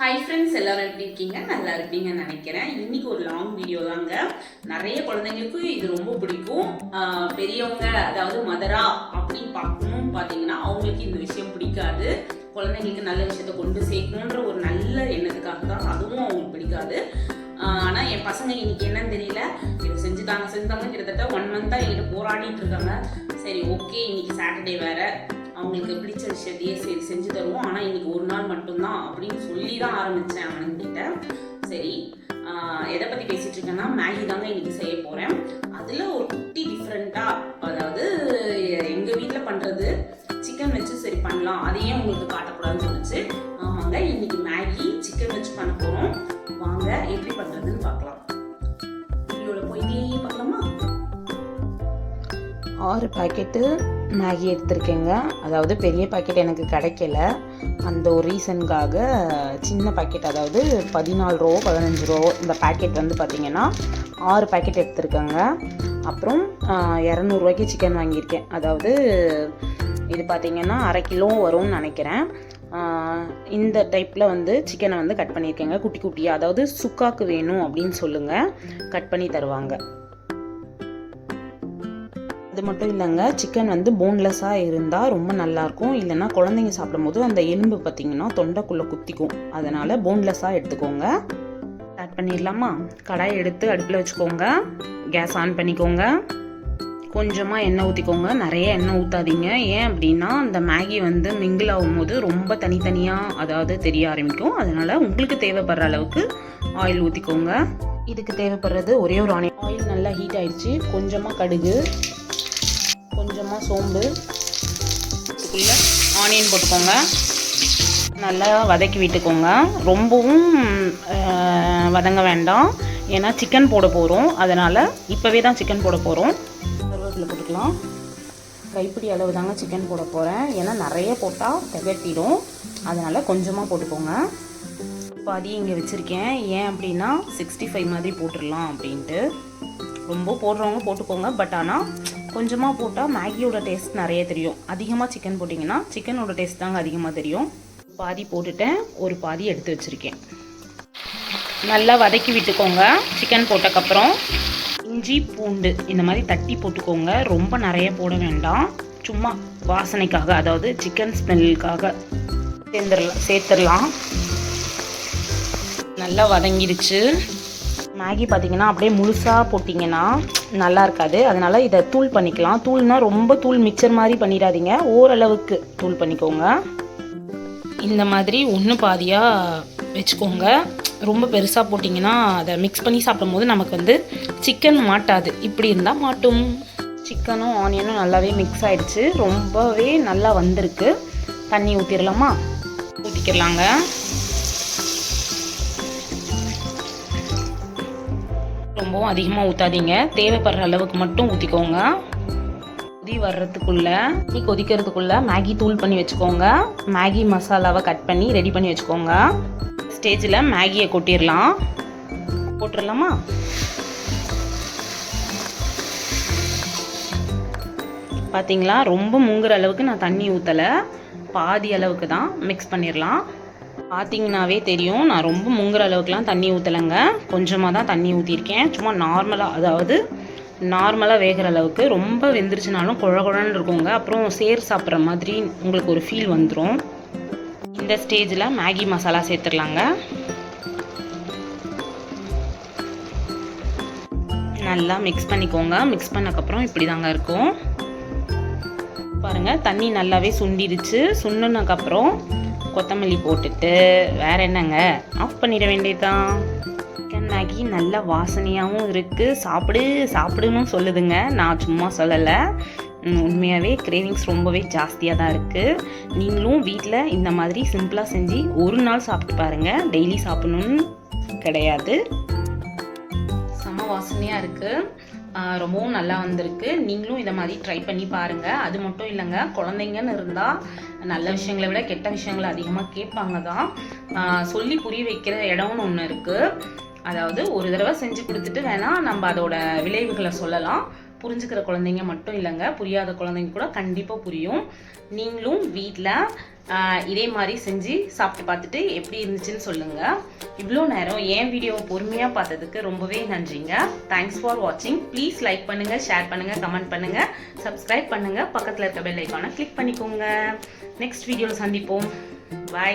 Hi friends எல்லோரும் எப்படி இருக்கீங்க? நல்லா இருப்பீங்கன்னு நினைக்கிறேன். இன்றைக்கி ஒரு லாங் வீடியோ தாங்க. நிறைய குழந்தைங்களுக்கு இது ரொம்ப பிடிக்கும். பெரியவங்க அதாவது மதரா அப்படின்னு பார்க்கணும். பார்த்தீங்கன்னா அவங்களுக்கு இந்த விஷயம் பிடிக்காது. குழந்தைங்களுக்கு நல்ல விஷயத்த கொண்டு சேர்க்கணுன்ற ஒரு நல்ல எண்ணத்துக்காக தான் அதுவும் அவங்களுக்கு பிடிக்காது. ஆனால் என் பசங்க இன்னைக்கு என்னன்னு தெரியல. இதை செஞ்சுட்டாங்க. செஞ்சுட்டாங்க கிட்டத்தட்ட ஒன் மந்த்தாக என்கிட்ட போராடிட்டு இருக்காங்க. சரி ஓகே இன்னைக்கு சாட்டர்டே வேறு. அவங்களுக்கு பிடிச்ச விஷயத்தையே சரி செஞ்சு தருவோம். ஆனால் இன்னைக்கு ஒரு நாள் மட்டும்தான் அப்படின்னு சொல்லி தான் ஆரம்பித்தேன் அவனுங்கிட்ட. சரி எதை பற்றி பேசிகிட்டு இருக்கேன்னா மேகி தாங்க இன்னைக்கு செய்ய போகிறேன் அதில் ஒரு குட்டி டிஃப்ரெண்ட்டாக அதாவது எங்கள் வீட்டில் பண்ணுறது சிக்கன் வச்சு சரி பண்ணலாம். அதையே உங்களுக்கு காட்டக்கூடாதுன்னு சொல்லிச்சு ஆமாங்க இன்னைக்கு மேகி சிக்கன் வச்சு பண்ண போகிறோம் வாங்க எப்படி பண்ணுறதுன்னு பார்க்கலாம். வீடியோவில் போயிட்டே பார்க்கலாமா? ஆறு பாக்கெட்டு மேகி எடுத்திருக்கேங்க. அதாவது பெரிய பாக்கெட் எனக்கு கிடைக்கல. அந்த ஒரு ரீசனுக்காக சின்ன பாக்கெட் அதாவது பதினாலு ரூபா பதினஞ்சு ரூபா இந்த பாக்கெட் வந்து பார்த்திங்கன்னா ஆறு பாக்கெட் எடுத்திருக்கேங்க. அப்புறம் இரநூறுவாய்க்கு சிக்கன் வாங்கியிருக்கேன். அதாவது இது பார்த்திங்கன்னா அரை கிலோ வரும்னு நினைக்கிறேன். இந்த டைப்பில் வந்து சிக்கனை வந்து கட் பண்ணியிருக்கேங்க. குட்டி குட்டியாக அதாவது சுக்காக்கு வேணும் அப்படின்னு சொல்லுங்கள் கட் பண்ணி தருவாங்க. அது மட்டும் இல்லைங்க சிக்கன் வந்து போன்லெஸ்ஸாக இருந்தால் ரொம்ப நல்லாயிருக்கும் இல்லைன்னா குழந்தைங்க சாப்பிடும்போது அந்த எலும்பு பார்த்திங்கன்னா தொண்டைக்குள்ளே குத்திக்கும். அதனால் போன்லெஸ்ஸாக எடுத்துக்கோங்க. ஸ்டார்ட் பண்ணிடலாமா? கடாய் எடுத்து அடுப்பில் வச்சுக்கோங்க. கேஸ் ஆன் பண்ணிக்கோங்க. கொஞ்சமாக எண்ணெய் ஊற்றிக்கோங்க நிறைய எண்ணெய் ஊற்றாதீங்க ஏன் அப்படின்னா அந்த மேகி வந்து மிங்கிள் ஆகும்போது ரொம்ப தனித்தனியாக அதாவது தெரிய ஆரம்பிக்கும். அதனால் உங்களுக்கு தேவைப்படுற அளவுக்கு ஆயில் ஊற்றிக்கோங்க இதுக்கு தேவைப்படுறது ஒரே ஒரு ஆனியன் ஆயில் நல்லா ஹீட் ஆயிடுச்சு. கொஞ்சமாக கடுகு. கொஞ்சமாக சோம்பு இதுக்குள்ளே ஆனியன் போட்டுக்கோங்க. நல்லா வதக்கி விட்டுக்கோங்க. ரொம்பவும் வதங்க வேண்டாம். ஏன்னா சிக்கன் போட போகிறோம் அதனால் இப்போவே தான் சிக்கன் போட போகிறோம் கருவேப்பிலை போட்டுக்கலாம். கைப்பிடி அளவு தாங்க சிக்கன் போட போகிறேன் ஏன்னா நிறைய போட்டால் திகட்டிடும். அதனால் கொஞ்சமாக போட்டுக்கோங்க. பாதி இங்கே வச்சுருக்கேன். ஏன் அப்படின்னா சிக்ஸ்டி ஃபைவ் மாதிரி போட்டுடலாம் அப்படின்ட்டு. ரொம்ப போடுறவங்க போட்டுக்கோங்க. பட் ஆனால் கொஞ்சமாக போட்டால் மேகியோட டேஸ்ட் நிறைய தெரியும். அதிகமாக சிக்கன் போட்டிங்கன்னா சிக்கனோட டேஸ்ட் தாங்க அதிகமாக தெரியும். பாதி போட்டுட்டேன் ஒரு பாதி எடுத்து வச்சுருக்கேன். நல்லா வதக்கி விட்டுக்கோங்க சிக்கன் போட்டக்கப்புறம். இஞ்சி பூண்டு இந்த மாதிரி தட்டி போட்டுக்கோங்க. ரொம்ப நிறைய போட வேண்டாம். சும்மா வாசனைக்காக அதாவது சிக்கன் ஸ்மெல்லுக்காக சேர்ந்துடலாம் சேர்த்துடலாம் நல்லா வதங்கிடுச்சு. மேகி பார்த்தீங்கன்னா அப்படியே முழுசாக போட்டிங்கன்னா நல்லா இருக்காது. அதனால் இதை தூள் பண்ணிக்கலாம். தூள்னா ரொம்ப தூள் மிக்சர் மாதிரி பண்ணிடாதீங்க. ஓரளவுக்கு தூள் பண்ணிக்கோங்க. இந்த மாதிரி ஒன்று பாதியாக வச்சுக்கோங்க. ரொம்ப பெருசாக போட்டிங்கன்னா அதை மிக்ஸ் பண்ணி சாப்பிடும்போது நமக்கு வந்து சிக்கன் மாட்டாது. இப்படி இருந்தால் மாட்டும். சிக்கனும் ஆனியனும் நல்லாவே மிக்ஸ் ஆகிடுச்சு ரொம்பவே நல்லா வந்திருக்கு. தண்ணி ஊற்றிடலாமா ஊற்றிக்கிடலாங்க ரொம்பவும் அதிகமாக ஊற்றாதீங்க தேவைப்படுற அளவுக்கு மட்டும் ஊற்றிக்கோங்க கொதி வர்றதுக்குள்ளே நீ கொதிக்கிறதுக்குள்ளே மேகி தூள் பண்ணி வச்சுக்கோங்க. மேகி மசாலாவை கட் பண்ணி ரெடி பண்ணி வச்சுக்கோங்க. ஸ்டேஜில் மேகியை கொட்டிடலாம். போட்டுடலாமா பார்த்தீங்களா ரொம்ப மூங்குற அளவுக்கு நான் தண்ணி ஊற்றலை பாதி அளவுக்கு தான் மிக்ஸ் பண்ணிடலாம். பார்த்தீங்கன்னாவே தெரியும். நான் ரொம்ப முங்குற அளவுக்குலாம் தண்ணி ஊற்றலைங்க கொஞ்சமாக தான் தண்ணி ஊற்றிருக்கேன் சும்மா நார்மலாக அதாவது நார்மலாக வேகிற அளவுக்கு ரொம்ப வெந்துருச்சுனாலும் குழ குழன்னு இருக்குங்க. அப்புறம் சேர் சாப்பிட்ற மாதிரி உங்களுக்கு ஒரு ஃபீல் வந்துடும் இந்த ஸ்டேஜில் மேகி மசாலா சேர்த்துடலாங்க. நல்லா மிக்ஸ் பண்ணிக்கோங்க. மிக்ஸ் பண்ணக்கப்புறம் இப்படி தாங்க இருக்கும். பாருங்கள் தண்ணி நல்லாவே சுண்டிடுச்சு சுண்டுனக்கப்புறம் கொத்தமல்லி போட்டுட்டு வேற என்னங்க? ஆஃப் பண்ணிட வேண்டியதுதான். சிக்கன் மேகி நல்ல வாசனையாகவும் இருக்குது சாப்பிடு சாப்பிடுன்னு சொல்லுதுங்க. நான் சும்மா சொல்லலை. உண்மையாகவே கிரேவிங்ஸ் ரொம்பவே ஜாஸ்தியாக தான் இருக்குது நீங்களும் வீட்டில் இந்த மாதிரி சிம்பிளாக செஞ்சு ஒரு நாள் சாப்பிட்டு பாருங்கள் டெய்லி சாப்பிடணும்னு கிடையாது. வாசனையாக இருக்குது ரொம்பவும் நல்லா வந்திருக்கு. நீங்களும் இதை மாதிரி ட்ரை பண்ணி பாருங்கள் அது மட்டும் இல்லைங்க குழந்தைங்கன்னு இருந்தால் நல்ல விஷயங்களை விட கெட்ட விஷயங்களை அதிகமாக கேட்பாங்க தான். சொல்லி புரிய வைக்கிற இடம்னு ஒன்று இருக்குது அதாவது ஒரு தடவை செஞ்சு கொடுத்துட்டு வேணால் நம்ம அதோட விளைவுகளை சொல்லலாம். புரிஞ்சுக்கிற குழந்தைங்க மட்டும் இல்லைங்க. புரியாத குழந்தைங்க கூட கண்டிப்பாக புரியும். நீங்களும் வீட்டில் இதே மாதிரி செஞ்சு சாப்பிட்டு பார்த்துட்டு எப்படி இருந்துச்சுன்னு சொல்லுங்கள் இவ்வளோ நேரம் என் வீடியோவை பொறுமையாக பார்த்ததுக்கு ரொம்பவே நன்றிங்க. தேங்க்ஸ் ஃபார் வாட்சிங் ப்ளீஸ் லைக் பண்ணுங்கள் ஷேர் பண்ணுங்கள் கமெண்ட் பண்ணுங்கள் சப்ஸ்கிரைப் பண்ணுங்கள் பக்கத்தில் இருக்க பெல் ஐக்கானை கிளிக் பண்ணிக்கோங்க. நெக்ஸ்ட் வீடியோவில் சந்திப்போம். பை